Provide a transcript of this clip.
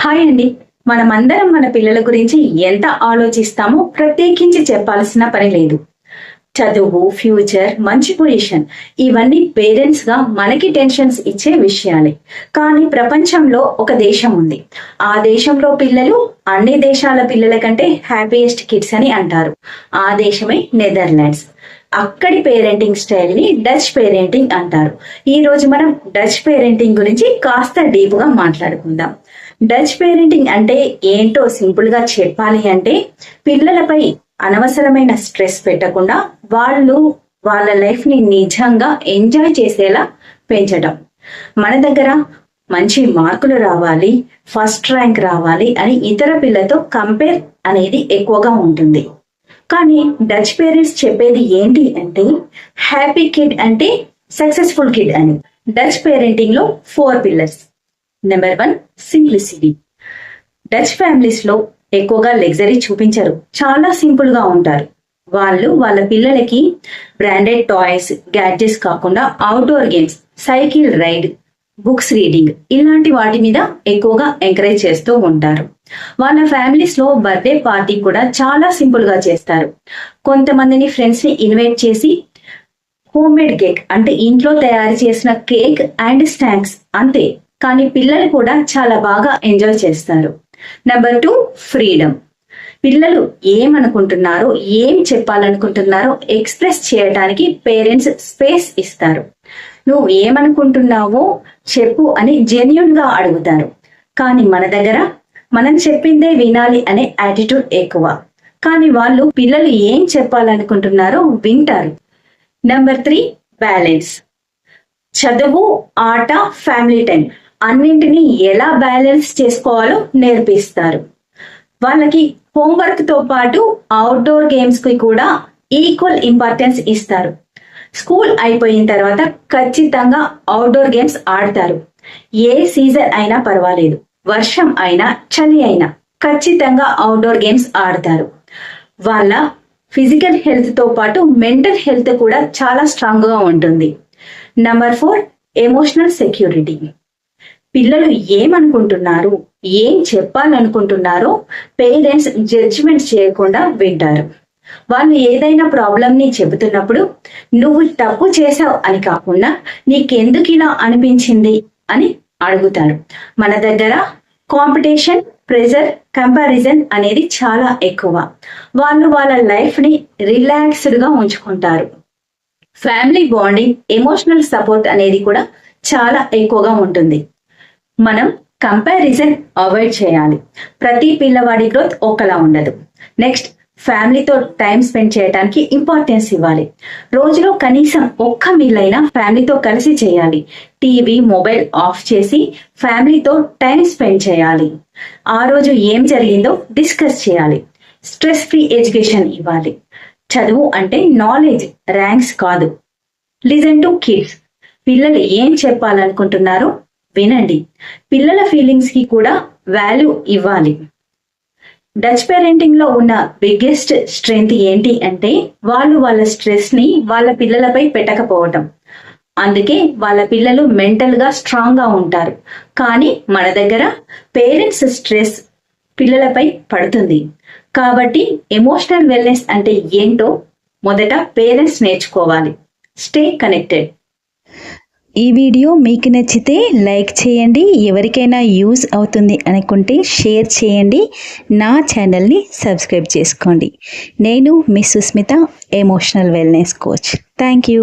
Hi అండి. మనమందరం మన పిల్లల గురించి ఎంత ఆలోచిస్తామో ప్రత్యేకించి చెప్పాల్సిన పని లేదు. చదువు ఫ్యూచర్ మంచి పొజిషన్ ఇవన్నీ పేరెంట్స్గా మనకి టెన్షన్స్ ఇచ్చే విషయాలే. కానీ ప్రపంచంలో ఒక దేశం ఉంది. ఆ దేశంలో పిల్లలు అన్ని దేశాల పిల్లల కంటే హ్యాపీయెస్ట్ కిడ్స్ అని అంటారు. ఆ దేశమే నెదర్లాండ్స్ అక్కడి పేరెంటింగ్ స్టైల్ని డచ్ పేరెంటింగ్ అంటారు. ఈ రోజు మనం డచ్ పేరెంటింగ్ గురించి కాస్త డీప్గా మాట్లాడుకుందాం. డచ్ పేరెంటింగ్ అంటే ఏంటో సింపుల్గా చెప్పాలి అంటే పిల్లలపై అనవసరమైన స్ట్రెస్ పెట్టకుండా వాళ్ళు వాళ్ళ లైఫ్ని నిజంగా ఎంజాయ్ చేసేలా పెంచడం మన దగ్గర మంచి మార్కులు రావాలి ఫస్ట్ ర్యాంక్ రావాలి అని ఇతర పిల్లలతో కంపేర్ అనేది ఎక్కువగా ఉంటుంది. కానీ డచ్ పేరెంట్స్ చెప్పేది ఏంటి అంటే హ్యాపీ కిడ్ అంటే సక్సెస్ఫుల్ కిడ్ అని. Dutch పేరెంటింగ్లో four pillars number one simplicity Dutch ఫ్యామిలీస్లో ఎక్కువగా లగ్జరీ చూపించరు. చాలా సింపుల్గా ఉంటారు. వాళ్ళు వాళ్ళ పిల్లలకి బ్రాండెడ్ టాయ్స్ గ్యాడ్జెట్స్ కాకుండా outdoor games cycle ride books reading ఇలాంటి వాటి మీద ఎక్కువగా ఎంకరేజ్ చేస్తూ ఉంటారు. వాళ్ళ ఫ్యామిలీస్లో బర్త్డే పార్టీ కూడా చాలా సింపుల్గా చేస్తారు. కొంతమందిని ఫ్రెండ్స్ని ఇన్వైట్ చేసి హోమ్ మేడ్ కేక్ అంటే ఇంట్లో తయారు చేసిన కేక్ అండ్ స్నాక్స్ అంతే. కానీ పిల్లలు కూడా చాలా బాగా ఎంజాయ్ చేస్తారు. నెంబర్ టూ ఫ్రీడమ్ పిల్లలు ఏమనుకుంటున్నారో ఏం చెప్పాలనుకుంటున్నారో ఎక్స్ప్రెస్ చేయడానికి పేరెంట్స్ స్పేస్ ఇస్తారు. నువ్వు ఏమనుకుంటున్నావో చెప్పు అని జెన్యున్గా అడుగుతారు. కానీ మన దగ్గర మనం చెప్పిందే వినాలి అనే యాటిట్యూడ్ ఎక్కువ. కానీ వాళ్ళు పిల్లలు ఏం చెప్పాలనుకుంటున్నారో వింటారు. నెంబర్ త్రీ బ్యాలెన్స్ చదువు ఆట ఫ్యామిలీ టైం అన్నింటినీ ఎలా బ్యాలెన్స్ చేసుకోవాలో నేర్పిస్తారు. వాళ్ళకి హోంవర్క్తో పాటు అవుట్డోర్ గేమ్స్కి కూడా ఈక్వల్ ఇంపార్టెన్స్ ఇస్తారు. స్కూల్ అయిపోయిన తర్వాత ఖచ్చితంగా అవుట్డోర్ గేమ్స్ ఆడతారు. ఏ సీజన్ అయినా పర్వాలేదు. వర్షం అయినా చలి అయినా ఖచ్చితంగా అవుట్డోర్ గేమ్స్ ఆడతారు. వాళ్ళ ఫిజికల్ హెల్త్తో పాటు మెంటల్ హెల్త్ కూడా చాలా స్ట్రాంగ్గా ఉంటుంది. నంబర్ ఫోర్ ఎమోషనల్ సెక్యూరిటీ పిల్లలు ఏమనుకుంటున్నారు? ఏం చెప్పాలనుకుంటున్నారో పేరెంట్స్ జడ్జిమెంట్ చేయకుండా వింటారు. వాళ్ళు ఏదైనా ప్రాబ్లం ని చెబుతున్నప్పుడు నువ్వు తప్పు చేసావు అని కాకుండా నీకెందుకు ఇలా అనిపించింది? అని అడుగుతారు. మన దగ్గర కాంపిటీషన్ ప్రెజర్ కంపారిజన్ అనేది చాలా ఎక్కువ. వాళ్ళు వాళ్ళ లైఫ్ని రిలాక్స్డ్గా ఉంచుకుంటారు. ఫ్యామిలీ బాండింగ్ ఎమోషనల్ సపోర్ట్ అనేది కూడా చాలా ఎక్కువగా ఉంటుంది. మనం కంపారిజన్ అవాయిడ్ చేయాలి. ప్రతి పిల్లవాడి గ్రోత్ ఒకలా ఉండదు. నెక్స్ట్ ఫ్యామిలీతో టైం స్పెండ్ చేయడానికి ఇంపార్టెన్స్ ఇవ్వాలి. రోజులో కనీసం ఒక్క మీల్ అయినా ఫ్యామిలీతో కలిసి చేయాలి. టీవీ మొబైల్ ఆఫ్ చేసి ఫ్యామిలీతో టైం స్పెండ్ చేయాలి. ఆ రోజు ఏం జరిగిందో డిస్కస్ చేయాలి. స్ట్రెస్ ఫ్రీ ఎడ్యుకేషన్ ఇవ్వాలి. చదువు అంటే నాలెడ్జ్ ర్యాంక్స్ కాదు. లిజన్ టు కిడ్స్ పిల్లలు ఏం చెప్పాలనుకుంటున్నారో వినండి పిల్లల ఫీలింగ్స్కి కూడా వాల్యూ ఇవ్వాలి. డచ్ పేరెంటింగ్లో ఉన్న బిగ్గెస్ట్ స్ట్రెంగ్త్ ఏంటి అంటే వాళ్ళు వాళ్ళ స్ట్రెస్ని వాళ్ళ పిల్లలపై పెట్టకపోవటం. అందుకే వాళ్ళ పిల్లలు మెంటల్గా స్ట్రాంగ్గా ఉంటారు. కానీ మన దగ్గర పేరెంట్స్ స్ట్రెస్ పిల్లలపై పడుతుంది. కాబట్టి ఎమోషనల్ వెల్నెస్ అంటే ఏంటో మొదట పేరెంట్స్ నేర్చుకోవాలి. స్టే కనెక్టెడ్ ఈ వీడియో మీకు నచ్చితే లైక్ చేయండి ఎవరికైనా యూజ్ అవుతుంది అనుకుంటే షేర్ చేయండి నా ఛానల్ని సబ్స్క్రైబ్ చేసుకోండి. నేను మీ Susmita emotional wellness coach thank you